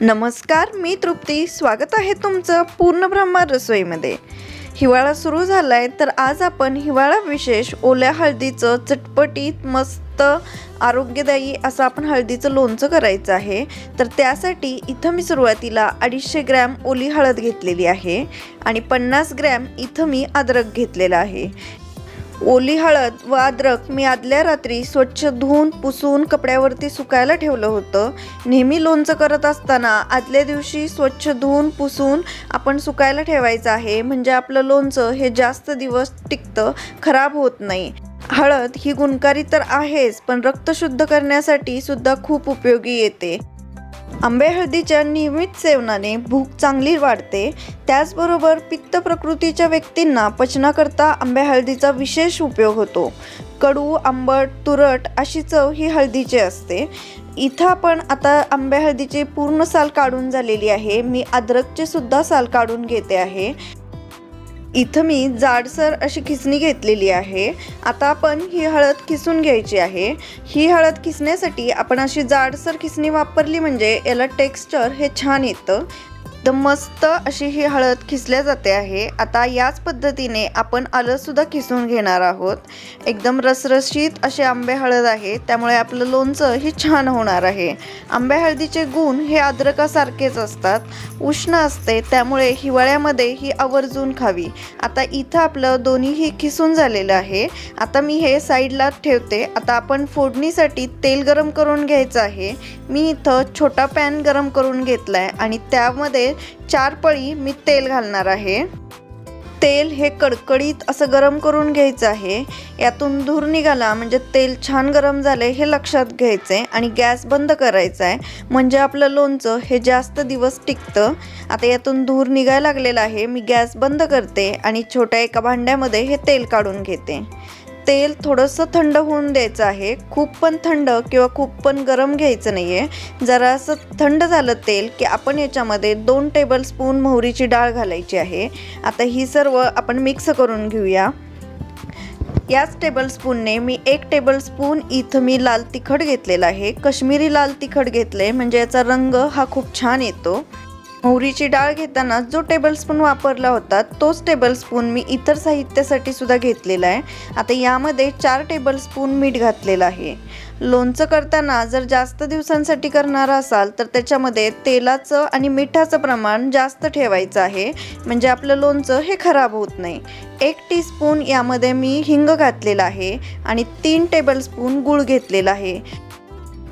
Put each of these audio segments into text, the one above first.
नमस्कार मी तृप्ती. स्वागत आहे तुमचं पूर्ण ब्रह्मा रसोईमध्ये. हिवाळा सुरू झाला आहे तर आज आपण हिवाळा विशेष ओल्या हळदीचं चटपटीत मस्त आरोग्यदायी असं आपण हळदीचं लोणचं करायचं आहे. तर त्यासाठी इथं मी सुरुवातीला अडीचशे ग्रॅम ओली हळद घेतलेली आहे आणि पन्नास ग्रॅम इथं मी अद्रक घेतलेलं आहे. ओली हळद व अद्रक मी आदल्या रात्री स्वच्छ धुवून पुसून कपड्यावरती सुकायला ठेवलं होतं. नेहमी लोणचं करत असताना आदल्या दिवशी स्वच्छ धुवून पुसून आपण सुकायला ठेवायचं आहे. म्हणजे आपलं लोणचं हे जास्त दिवस टिकतं खराब होत नाही. हळद ही गुणकारी तर आहेच पण रक्त शुद्ध करण्यासाठी सुद्धा खूप उपयोगी येते. आंबे हळदीच्या नियमित सेवनाने भूक चांगली वाढते. त्याचबरोबर पित्त प्रकृतीच्या व्यक्तींना पचनाकरता आंबे हळदीचा विशेष उपयोग होतो. कडू आंबट तुरट अशी चव ही हळदीची असते. इथं आपण आता आंबे हळदीची पूर्ण साल काढून झालेली आहे. मी अद्रकचे सुद्धा साल काढून घेते आहे. इथं मी जाडसर अशी खिसणी घेतलेली आहे. आता आपण ही हळद खिसून घ्यायची आहे. ही हळद खिसण्यासाठी आपण अशी जाडसर खिसणी वापरली म्हणजे याला टेक्स्चर हे छान येतं. एकदम मस्त अशी ही हळद खिसल्या जाते आहे. आता याच पद्धतीने आपण आलंसुद्धा खिसून घेणार आहोत. एकदम रसरशीत असे आंबे हळद आहे. त्यामुळे आपलं लोणचं हे छान होणार आहे. आंबे हळदीचे गुण हे अद्रकासारखेच असतात. उष्ण असते त्यामुळे हिवाळ्यामध्ये ही आवर्जून खावी. आता इथं आपलं दोन्हीही खिसून झालेलं आहे. आता मी हे साईडला ठेवते. आता आपण फोडणीसाठी तेल गरम करून घ्यायचं आहे. मी इथं छोटा पॅन गरम करून घेतला आहे आणि त्यामध्ये चार पळी मी तेल घालणार आहे. तेल हे कडकडीत असं गरम करून घ्यायचं आहे. यातून धूर निघाला म्हणजे तेल छान गरम झाले हे लक्षात घ्यायचं आहे आणि गॅस बंद करायचा आहे म्हणजे आपलं लोणचं हे जास्त दिवस टिकतं. आता यातून धूर निघायला लागलेला आहे मी गॅस बंद करते आणि छोट्या एका भांड्यामध्ये हे तेल काढून घेते. तेल थोडंसं थंड होऊन द्यायचं आहे. खूप पण थंड किंवा खूप पण गरम घ्यायचं नाही आहे जरासं थंड झालं तेल की आपण याच्यामध्ये दोन टेबलस्पून मोहरीची डाळ घालायची आहे. आता ही सर्व आपण मिक्स करून घेऊया. याच टेबलस्पूनने मी एक टेबलस्पून इथं मी लाल तिखट घेतलेलं आहे. कश्मीरी लाल तिखट घेतलं आहे म्हणजे याचा रंग हा खूप छान येतो. मोहरीची डाळ घेताना जो टेबलस्पून वापरला होता तोच टेबलस्पून मी इतर साहित्यासाठी सुद्धा घेतलेला आहे. आता यामध्ये चार टेबलस्पून मीठ घातलेलं आहे. लोणचं करताना जर जास्त दिवसांसाठी करणार असाल तर त्याच्यामध्ये तेलाचं आणि मिठाचं प्रमाण जास्त ठेवायचं आहे. म्हणजे आपलं लोणचं हे खराब होत नाही. एक टीस्पून यामध्ये मी हिंग घातलेला आहे आणि तीन टेबलस्पून गूळ घेतलेला आहे.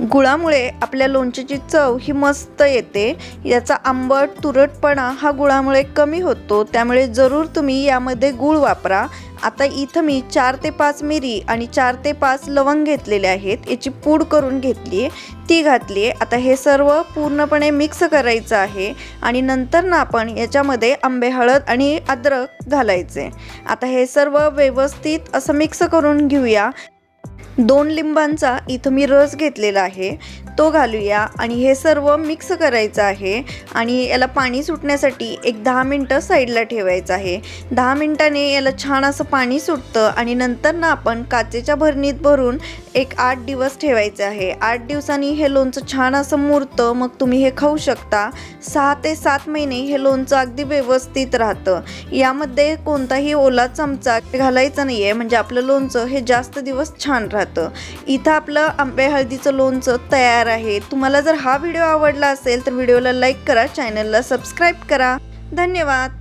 गुळामुळे आपल्या लोणच्याची चव ही मस्त येते. याचा आंबट तुरटपणा हा गुळामुळे कमी होतो. त्यामुळे जरूर तुम्ही यामध्ये गूळ वापरा. आता इथं मी चार ते पाच मिरी आणि चार ते पाच लवंग घेतलेले आहेत. याची पूड करून घेतली आहे. ती घातली आहे. आता हे सर्व पूर्णपणे मिक्स करायचं आहे आणि नंतर ना आपण याच्यामध्ये आंबे हळद आणि अद्रक घालायचे. आता हे सर्व व्यवस्थित असं मिक्स करून घेऊया. दोन लिंबांचा इथं मी रस घेतलेला आहे. तो घालूया आणि हे सर्व मिक्स करायचं आहे आणि याला पाणी सुटण्यासाठी एक दहा मिनटं साईडला ठेवायचं आहे. दहा मिनटाने याला छान असं पाणी सुटतं आणि नंतर ना आपण काचेच्या भरणीत भरून एक आठ दिवस ठेवायचं आहे. आठ दिवसांनी हे लोणचं छान असं मुरतं मग तुम्ही हे खाऊ शकता. सहा ते सात महिने हे लोणचं अगदी व्यवस्थित राहतं. यामध्ये कोणताही ओला चमचा घालायचा नाही आहे म्हणजे आपलं लोणचं हे जास्त दिवस छान राहतं. राहतं. इथं आपलं आंबे हळदीचं लोणचं तयार आहे. तुम्हाला जर हा व्हिडिओ आवडला असेल तर व्हिडिओला लाईक करा चॅनलला सबस्क्राईब करा. धन्यवाद.